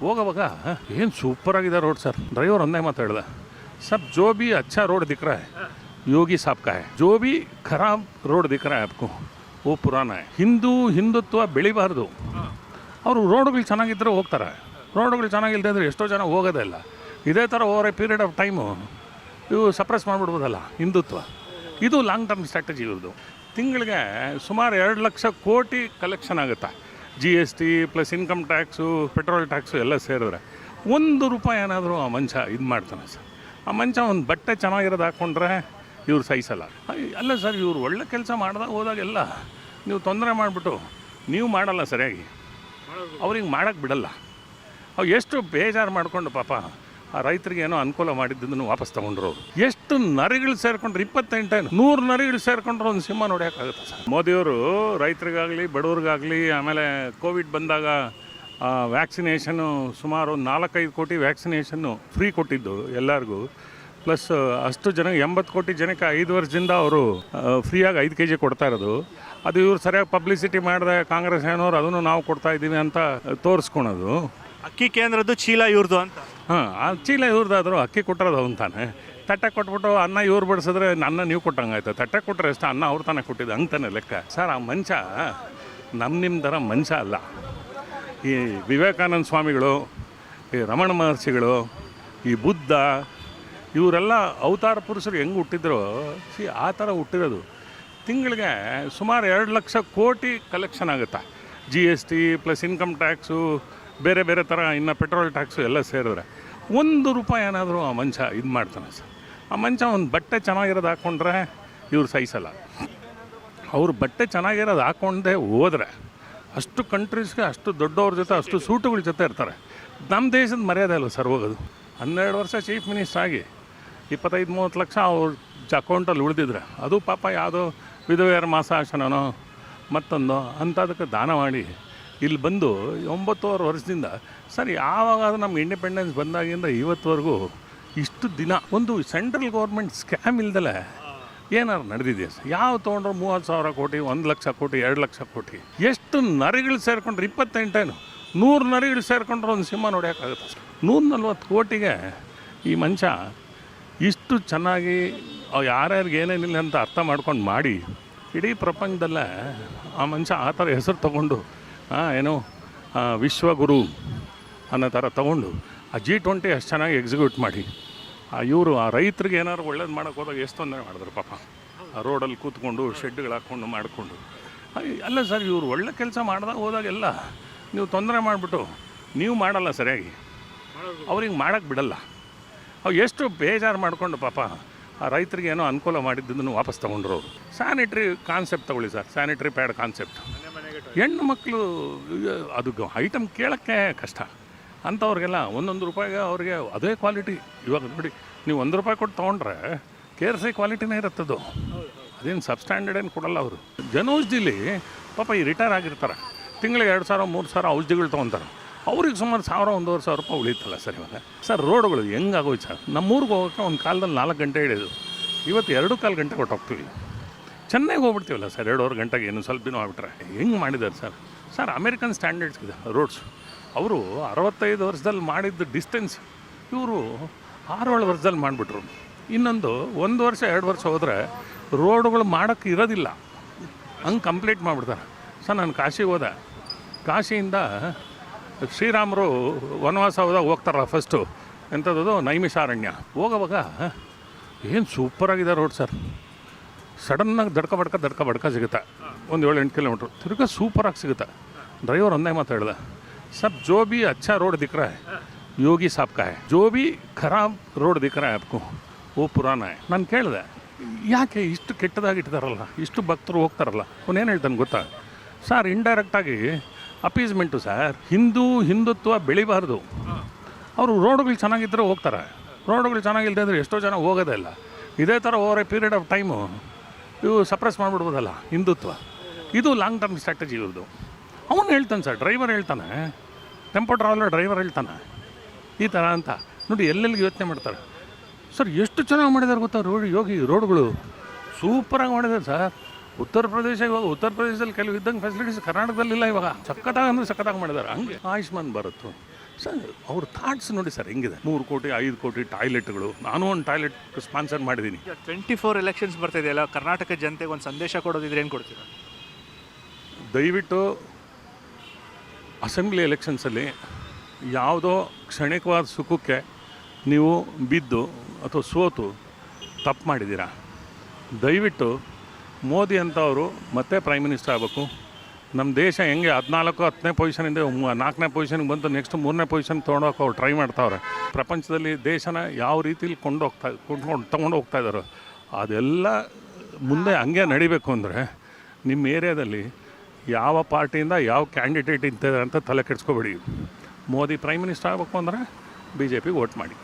ಹೋಗೋವಾಗ ಏನು ಸೂಪರ್ ಆಗಿದೆ ರೋಡ್ ಸರ್ ಡ್ರೈವರ್ ಒಂದೇ ಮಾತಾಡ್ದೆ ಸರ್ ಜೋ ಬಿ ಅಚ್ಚಾ ರೋಡ್ ದಿಕ್ ಯೋಗಿ ಸಾಬ್ ಕಾ ಜೋ ಬಿ ಖರಾಬ್ ರೋಡ್ ದಿಕ್ ಆಪ್ಕು, ಓ ಪುರಾಣ ಹಿಂದೂ ಹಿಂದುತ್ವ ಬೆಳಿಬಾರ್ದು. ಅವರು ರೋಡುಗಳು ಚೆನ್ನಾಗಿದ್ದರೆ ಹೋಗ್ತಾರೆ. ರೋಡುಗಳು ಚೆನ್ನಾಗಿಲ್ಲದೆ ಅಂದರೆ ಎಷ್ಟೋ ಜನ ಹೋಗೋದೇ ಇಲ್ಲ. ಇದೇ ಥರ over a period of time ಇವು ಸಪ್ರೆಸ್ ಮಾಡಿಬಿಡ್ಬೋದಲ್ಲ, ಹಿಂದುತ್ವ. ಇದು ಲಾಂಗ್ ಟರ್ಮ್ ಸ್ಟ್ರಾಟಜಿ ಇವ್ರದ್ದು ತಿಂಗಳಿಗೆ ಸುಮಾರು ಎರಡು ಲಕ್ಷ ಕೋಟಿ ಕಲೆಕ್ಷನ್ ಆಗುತ್ತೆ. G S T plus income tax petrol tax ಎಲ್ಲ ಸೇರಿದ್ರೆ ಒಂದು ರೂಪಾಯಿ ಏನಾದರೂ ಆ ಮನುಷ್ಯ ಇದು ಮಾಡ್ತಾನೆ ಸರ್. ಆ ಮನುಷ್ಯ ಒಂದು ಬಟ್ಟೆ ಚೆನ್ನಾಗಿರೋದು ಹಾಕ್ಕೊಂಡ್ರೆ ಇವ್ರು ಸಹಿಸಲ್ಲ. ಅಲ್ಲ ಸರ್, ಇವ್ರು ಒಳ್ಳೆ ಕೆಲಸ ಮಾಡಿದಾಗ ಹೋದಾಗೆಲ್ಲ ನೀವು ತೊಂದರೆ ಮಾಡಿಬಿಟ್ಟು ನೀವು ಮಾಡಲ್ಲ ಸರಿಯಾಗಿ. ಅವ್ರಿಗೆ ಮಾಡೋಕ್ಕೆ ಬಿಡಲ್ಲ. ಅವು ಎಷ್ಟು ಬೇಜಾರು ಮಾಡಿಕೊಂಡು ಪಾಪ ಆ ರೈತರಿಗೆ ಏನೋ ಅನುಕೂಲ ಮಾಡಿದ್ದನ್ನು ವಾಪಸ್ ತಗೊಂಡ್ರು ಅವರು. ಎಷ್ಟು ನರಿಗಳು ಸೇರ್ಕೊಂಡ್ರು? ಇಪ್ಪತ್ತೆಂಟು ನೂರು ನರಿಗಳು ಸೇರ್ಕೊಂಡ್ರೆ ಒಂದು ಸಿಂಹ ನೋಡೋಕ್ಕಾಗುತ್ತೆ ಸರ್? ಮೋದಿಯವರು ರೈತರಿಗಾಗಲಿ ಬಡವ್ರಿಗಾಗಲಿ ಆಮೇಲೆ ಕೋವಿಡ್ ಬಂದಾಗ ವ್ಯಾಕ್ಸಿನೇಷನ್ನು ಸುಮಾರು ಒಂದು ನಾಲ್ಕೈದು ಕೋಟಿ ವ್ಯಾಕ್ಸಿನೇಷನ್ನು ಫ್ರೀ ಕೊಟ್ಟಿದ್ದು ಎಲ್ಲರಿಗೂ. ಪ್ಲಸ್ ಅಷ್ಟು ಜನ ಎಂಬತ್ತು ಕೋಟಿ ಜನಕ್ಕೆ ಐದು ವರ್ಷದಿಂದ ಅವರು ಫ್ರೀಯಾಗಿ ಐದು ಕೆ ಜಿ ಕೊಡ್ತಾ ಇರೋದು. ಅದು ಇವ್ರು ಸರಿಯಾಗಿ ಪಬ್ಲಿಸಿಟಿ ಮಾಡಿದೆ ಕಾಂಗ್ರೆಸ್ ಏನೋರು ಅದನ್ನು ನಾವು ಕೊಡ್ತಾ ಇದ್ದೀವಿ ಅಂತ ತೋರಿಸ್ಕೊಳೋದು. ಅಕ್ಕಿ ಕೇಂದ್ರದ್ದು ಚೀಲ ಇವ್ರದ್ದು ಅಂತ. ಹಾಂ, ಆ ಚೀಲ ಇವ್ರದ್ದಾದ್ರು ಅಕ್ಕಿ ಕೊಟ್ಟಿರೋದು ಅವನು ತಾನೆ. ತಟ್ಟೆ ಕೊಟ್ಬಿಟ್ಟು ಅನ್ನ ಇವ್ರು ಬಡಿಸಿದ್ರೆ ಅನ್ನ ನೀವು ಕೊಟ್ಟಂಗಾಯ್ತು ತಟ್ಟೆ ಕೊಟ್ಟರೆ ಎಷ್ಟು ಅನ್ನ ಅವ್ರು ತಾನೇ ಕೊಟ್ಟಿದ್ದು? ಹಂಗೆ ಲೆಕ್ಕ. ಸರ್, ಆ ಮನುಷ್ಯ ನಮ್ಮ ನಿಮ್ಮ ಥರ ಮನುಷ್ಯ ಅಲ್ಲ. ಈ ವಿವೇಕಾನಂದ ಸ್ವಾಮಿಗಳು, ಈ ರಮಣ ಮಹರ್ಷಿಗಳು, ಈ ಬುದ್ಧ, ಇವರೆಲ್ಲ ಅವತಾರ ಪುರುಷರು ಹೆಂಗೆ ಹುಟ್ಟಿದ್ರು? ಸಿ ಆ ಥರ ಹುಟ್ಟಿರೋದು. ತಿಂಗಳಿಗೆ ಸುಮಾರು ಎರಡು ಲಕ್ಷ ಕೋಟಿ ಕಲೆಕ್ಷನ್ ಆಗುತ್ತೆ? G S T plus income tax ಬೇರೆ ಬೇರೆ ಥರ ಇನ್ನು ಪೆಟ್ರೋಲ್ ಟ್ಯಾಕ್ಸು ಎಲ್ಲ ಸೇರಿದ್ರೆ ಒಂದು ರೂಪಾಯಿ ಏನಾದರೂ ಆ ಮಂಚ ಇದು ಮಾಡ್ತಾನೆ ಸರ್. ಆ ಮಂಚ ಒಂದು ಬಟ್ಟೆ ಚೆನ್ನಾಗಿರೋದು ಹಾಕ್ಕೊಂಡ್ರೆ ಇವ್ರು ಸಹಿಸಲ್ಲ. ಅವ್ರು ಬಟ್ಟೆ ಚೆನ್ನಾಗಿರೋದು ಹಾಕ್ಕೊಂಡೇ ಹೋದರೆ ಅಷ್ಟು ಕಂಟ್ರೀಸ್ಗೆ ಅಷ್ಟು ದೊಡ್ಡವ್ರ ಜೊತೆ ಅಷ್ಟು ಸೂಟುಗಳ ಜೊತೆ ಇರ್ತಾರೆ. ನಮ್ಮ ದೇಶದ ಮರ್ಯಾದೆ ಅಲ್ಲ ಸರ್ ಹೋಗೋದು? ಹನ್ನೆರಡು ವರ್ಷ ಚೀಫ್ ಮಿನಿಸ್ಟರ್ ಆಗಿ ಇಪ್ಪತ್ತೈದು, ಮೂವತ್ತು ಲಕ್ಷ ಅವ್ರ ಅಕೌಂಟಲ್ಲಿ ಉಳಿದಿದ್ರೆ ಅದು ಪಾಪ ಯಾವುದೋ ವಿಧವೆಯರ ಮಾಸಾಶನನೋ ಮತ್ತೊಂದು ಅಂಥದಕ್ಕೆ ದಾನ ಮಾಡಿ ಇಲ್ಲಿ ಬಂದು ಒಂಬತ್ತುವರೆ ವರ್ಷದಿಂದ, ಸರ್ ಯಾವಾಗ ನಮ್ಮ ಇಂಡಿಪೆಂಡೆನ್ಸ್ ಬಂದಾಗಿಂದ ಇವತ್ತುವರೆಗೂ ಇಷ್ಟು ದಿನ ಒಂದು ಸೆಂಟ್ರಲ್ ಗೌರ್ಮೆಂಟ್ ಸ್ಕ್ಯಾಮ್ ಇಲ್ದಲೆ ಏನಾರು ನಡೆದಿದೆ ಯಾವ ತೊಗೊಂಡ್ರು ಮೂವತ್ತು ಸಾವಿರ ಕೋಟಿ, ಒಂದು ಲಕ್ಷ ಕೋಟಿ, ಎರಡು ಲಕ್ಷ ಕೋಟಿ? ಎಷ್ಟು ನರಿಗಳು ಸೇರಿಕೊಂಡ್ರೆ? ಇಪ್ಪತ್ತೆಂಟೇನು ನೂರು ನರಿಗಳು ಸೇರಿಕೊಂಡ್ರೆ ಒಂದು ಸಿಂಹ ನೋಡೋಕ್ಕಾಗುತ್ತೆ ಸರ್? ನೂರ ನಲ್ವತ್ತು ಕೋಟಿಗೆ ಈ ಮನುಷ್ಯ ಇಷ್ಟು ಚೆನ್ನಾಗಿ ಯಾರ್ಯಾರಿಗೆ ಏನೇನಿಲ್ಲ ಅಂತ ಅರ್ಥ ಮಾಡ್ಕೊಂಡು ಮಾಡಿ, ಇಡೀ ಪ್ರಪಂಚದಲ್ಲೇ ಆ ಮನುಷ್ಯ ಆ ಥರ ಹೆಸರು ತಗೊಂಡು ಏನು ವಿಶ್ವಗುರು ಅನ್ನೋ ಥರ ತಗೊಂಡು ಆ ಜಿ ಟ್ವೆಂಟಿ ಅಷ್ಟು ಚೆನ್ನಾಗಿ ಎಕ್ಸಿಕ್ಯೂಟ್ ಮಾಡಿ. ಆ, ಇವರು, ಆ ರೈತರಿಗೆ ಏನಾದ್ರು ಒಳ್ಳೇದು ಮಾಡೋಕೆ ಹೋದಾಗ ಎಷ್ಟು ತೊಂದರೆ ಮಾಡಿದ್ರು ಪಾಪ. ಆ ರೋಡಲ್ಲಿ ಕೂತ್ಕೊಂಡು ಶೆಡ್ಗಳು ಹಾಕ್ಕೊಂಡು, ಮಾಡಿಕೊಂಡು. ಅಲ್ಲ ಸರ್, ಇವರು ಒಳ್ಳೆ ಕೆಲಸ ಮಾಡಿದಾಗ ಹೋದಾಗೆಲ್ಲ ನೀವು ತೊಂದರೆ ಮಾಡಿಬಿಟ್ಟು, ನೀವು ಮಾಡಲ್ಲ ಸರಿಯಾಗಿ. ಅವ್ರಿಗೆ ಮಾಡೋಕ್ಕೆ ಬಿಡಲ್ಲ. ಅವು ಎಷ್ಟು ಬೇಜಾರು ಮಾಡಿಕೊಂಡು ಪಾಪ ಆ ರೈತರಿಗೆ ಏನೋ ಅನುಕೂಲ ಮಾಡಿದ್ದನ್ನು ವಾಪಸ್ ತೊಗೊಂಡ್ರು ಅವರು. ಸ್ಯಾನಿಟ್ರಿ ಕಾನ್ಸೆಪ್ಟ್ ತಗೊಳ್ಳಿ ಸರ್. ಸ್ಯಾನಿಟ್ರಿ ಪ್ಯಾಡ್ ಕಾನ್ಸೆಪ್ಟ್ ಹೆಣ್ಣು ಮಕ್ಕಳು ಅದು ಐಟಮ್ ಕೇಳೋಕ್ಕೆ ಕಷ್ಟ. ಅಂಥವ್ರಿಗೆಲ್ಲ ಒಂದೊಂದು ರೂಪಾಯಿಗೆ ಅವ್ರಿಗೆ ಅದೇ ಕ್ವಾಲಿಟಿ ಇವಾಗ ನೋಡಿ, ನೀವು ಒಂದು ರೂಪಾಯಿ ಕೊಟ್ಟು ತೊಗೊಂಡ್ರೆ ಆರ್ ಸಿ ಕ್ವಾಲಿಟಿನೇ ಇರುತ್ತದು ಅದೇನು ಸಬ್ಸ್ಟ್ಯಾಂಡರ್ಡ್ ಏನು ಕೊಡಲ್ಲ ಅವರು. ಜನೌಷಧಿಲಿ ಪಾಪ ಈ ರಿಟೈರ್ ಆಗಿರ್ತಾರೆ. ತಿಂಗಳಿಗೆ ಎರಡು ಸಾವಿರ, ಮೂರು ಸಾವಿರ ಔಷಧಿಗಳು ತೊಗೊತಾರೆ. ಅವ್ರಿಗೆ ಸುಮಾರು ಸಾವಿರ, ಒಂದೂವರೆ ಸಾವಿರ ರೂಪಾಯಿ ಉಳಿತಲ್ಲ ಸರ್ ಇವಾಗ. ಸರ್, ರೋಡ್ಗಳು ಹೆಂಗಾಗೋಯ್ತು ಸರ್? ನಮ್ಮೂರಿಗೆ ಹೋಗೋಕ್ಕೆ ಒಂದು ಕಾಲದಲ್ಲಿ ನಾಲ್ಕು ಗಂಟೆ ಹಿಡಿದು ಇವತ್ತು ಎರಡು ಕಾಲು ಗಂಟೆ ಕೊಟ್ಟು ಹೋಗ್ತೀವಿ. ಚೆನ್ನಾಗಿ ಹೋಗ್ಬಿಡ್ತೀವಲ್ಲ ಸರ್? ಎರಡೂವರೆ ಗಂಟೆಗೆ ಏನು ಸ್ವಲ್ಪ ದಿನ ಆಗ್ಬಿಟ್ರೆ. ಹೆಂಗೆ ಮಾಡಿದ್ದಾರೆ ಸರ್? ಸರ್, ಅಮೇರಿಕನ್ ಸ್ಟ್ಯಾಂಡರ್ಡ್ಸ್ ಇದೆ, ರೋಡ್ಸ್. ಅವರು ಅರವತ್ತೈದು ವರ್ಷದಲ್ಲಿ ಮಾಡಿದ್ದು ಡಿಸ್ಟೆನ್ಸ್. ಇವರು ಆರೇಳು ವರ್ಷದಲ್ಲಿ ಮಾಡಿಬಿಟ್ರು. ಇನ್ನೊಂದು ಒಂದು ವರ್ಷ, ಎರಡು ವರ್ಷ ಹೋದರೆ ರೋಡುಗಳು ಮಾಡೋಕ್ಕೆ ಇರೋದಿಲ್ಲ. ಹಂಗೆ ಕಂಪ್ಲೀಟ್ ಮಾಡಿಬಿಡ್ತಾರೆ. ಸರ್, ನಾನು ಕಾಶಿಗೆ ಹೋದೆ. ಕಾಶಿಯಿಂದ ಶ್ರೀರಾಮರು ವನವಾಸ ಹೋದಾಗ ಹೋಗ್ತಾರಲ್ಲ ಫಸ್ಟು ಎಂಥದ್ದು ನೈಮಿಷಾರಣ್ಯ. ಹೋಗೋವಾಗ ಏನು ಸೂಪರಾಗಿದೆ ರೋಡ್ ಸರ್ ಸಡನ್ನಾಗಿ ದಡ್ಕ ಬಡ್ಕ ದಡ್ಕ ಬಡ್ಕ ಸಿಗುತ್ತೆ. ಒಂದು ಏಳು ಎಂಟು ಕಿಲೋಮೀಟ್ರ್ ತಿರ್ಗಾ ಸೂಪರಾಗಿ ಸಿಗುತ್ತೆ. ಡ್ರೈವರ್ ಒಂದೇ ಮಾತಾಡ್ದೆ ಸರ್ ಜೋ ಬಿ ಅಚ್ಚಾ ರೋಡ್ ದಿಕ್ರ, ಯೋಗಿ ಸಾಬ್ಕಾ ಜೋ ಬಿ ಖರಾಬ್ ರೋಡ್ ದಿಕ್ರ ಆಪ್ಕು, ಓ ಪುರಾಣ. ನಾನು ಕೇಳಿದೆ, ಯಾಕೆ ಇಷ್ಟು ಕೆಟ್ಟದಾಗಿ ಇಟ್ಟಿದಾರಲ್ಲ? ಇಷ್ಟು ಭಕ್ತರು ಹೋಗ್ತಾರಲ್ಲ? ಅವನೇನು ಹೇಳ್ತಾನೆ ಗೊತ್ತಾ? ಸರ್ ಇಂಡೈರೆಕ್ಟಾಗಿ ಅಪೀಸ್ಮೆಂಟು ಸರ್. ಹಿಂದೂ ಹಿಂದುತ್ವ ಬೆಳಿಬಾರ್ದು. ಅವರು ರೋಡುಗಳು ಚೆನ್ನಾಗಿದ್ದರೆ ಹೋಗ್ತಾರೆ. ರೋಡುಗಳು ಚೆನ್ನಾಗಿಲ್ಲದೆ ಅಂದರೆ ಎಷ್ಟೋ ಜನ ಹೋಗೋದೇ ಇಲ್ಲ. ಇದೇ ಥರ over a period of time ಇವು ಸಪ್ರೆಸ್ ಮಾಡಿಬಿಡ್ಬೋದಲ್ಲ ಹಿಂದುತ್ವ. ಇದು ಲಾಂಗ್ ಟರ್ಮ್ ಸ್ಟ್ರಾಟಜಿ ಇವ್ರದ್ದು. ಅವನು ಹೇಳ್ತಾನೆ ಸರ್ ಡ್ರೈವರ್ ಹೇಳ್ತಾನೆ. ಟೆಂಪೋ ಟ್ರಾವೆಲರ್ ಡ್ರೈವರ್ ಹೇಳ್ತಾನೆ. ಈ ಥರ ಅಂತ. ನೋಡಿ, ಎಲ್ಲೆಲ್ಲಿಗೆ ಯೋಚನೆ ಮಾಡ್ತಾರೆ. ಸರ್, ಎಷ್ಟು ಚೆನ್ನಾಗಿ ಮಾಡಿದ್ದಾರೆ ಗೊತ್ತಾ ರೋಡ್, ಯೋಗಿ ರೋಡ್ಗಳು? ಸೂಪರಾಗಿ ಮಾಡಿದ್ದಾರೆ ಸರ್. ಉತ್ತರ ಪ್ರದೇಶ ಇವಾಗ ಉತ್ತರ ಪ್ರದೇಶದಲ್ಲಿ ಕೆಲವು ಇದ್ದಂಗೆ ಫೆಸಿಲಿಟೀಸ್ ಕರ್ನಾಟಕದಲ್ಲಿಲ್ಲ ಇವಾಗ. ಸಖತ್ತಾಗಿ ಅಂದರೆ ಸಖತ್ತಾಗಿ ಮಾಡಿದ್ದಾರೆ ಹಂಗೆ ಆಯುಷ್ಮಾನ್ ಭಾರತ್. ಸರ್ ಅವ್ರ ಥಾಟ್ಸ್ ನೋಡಿ ಸರ್ ಹೆಂಗಿದೆ? ಮೂರು ಕೋಟಿ ಐದು ಕೋಟಿ ಟಾಯ್ಲೆಟ್ಗಳು. ನಾನು ಒಂದು ಟಾಯ್ಲೆಟ್ ಸ್ಪಾನ್ಸರ್ ಮಾಡಿದ್ದೀನಿ ಟ್ವೆಂಟಿ ಫೋರ್ ಎಲೆಕ್ಷನ್ಸ್ ಬರ್ತಾ ಇದೆಯಲ್ಲ ಕರ್ನಾಟಕ ಜನತೆಗೆ ಒಂದು ಸಂದೇಶ ಕೊಡೋದಿದ್ರೆ ಏನು ಕೊಡ್ತೀರಾ? ದಯವಿಟ್ಟು ಅಸೆಂಬ್ಲಿ ಎಲೆಕ್ಷನ್ಸಲ್ಲಿ ಯಾವುದೋ ಕ್ಷಣಿಕವಾದ ಸುಖಕ್ಕೆ ನೀವು ಬಿದ್ದು ಅಥವಾ ಸೋತು ತಪ್ಪು ಮಾಡಿದ್ದೀರಾ? ದಯವಿಟ್ಟು ಮೋದಿ ಅಂತವರು ಮತ್ತೆ ಪ್ರೈಮ್ ಮಿನಿಸ್ಟರ್ ಆಗಬೇಕು. ನಮ್ಮ ದೇಶ ಹೆಂಗೆ ಹದಿನಾಲ್ಕು, ಹತ್ತನೇ ಪೊಸಿಷನಿಂದ ನಾಲ್ಕನೇ ಪೊಸಿಷನ್ಗೆ ಬಂತು ನೆಕ್ಸ್ಟ್ ಮೂರನೇ ಪೊಸಿಷನ್ ತೊಗೊಂಡೋಗಿ ಅವ್ರು ಟ್ರೈ ಮಾಡ್ತಾವ್ರೆ. ಪ್ರಪಂಚದಲ್ಲಿ ದೇಶನ ಯಾವ ರೀತಿಲಿ ಕೊಂಡೋಗ್ತಾ ಕೊಂಡ್ಕೊಂಡು ತೊಗೊಂಡು ಹೋಗ್ತಾ ಇದ್ದಾರೆ ಅದೆಲ್ಲ ಮುಂದೆ ಹಂಗೆ ನಡಿಬೇಕು ಅಂದರೆ ನಿಮ್ಮ ಏರಿಯಾದಲ್ಲಿ ಯಾವ ಪಾರ್ಟಿಯಿಂದ ಯಾವ ಕ್ಯಾಂಡಿಡೇಟ್ ಇಂತಿದೆ ಅಂತ ತಲೆ ಕೆಡಿಸ್ಕೊಬೇಡಿ. ಮೋದಿ ಪ್ರೈಮ್ ಮಿನಿಸ್ಟರ್ ಆಗಬೇಕು ಅಂದರೆ ಬಿ ಜೆ ಪಿಗೆ ವೋಟ್ ಮಾಡಿ.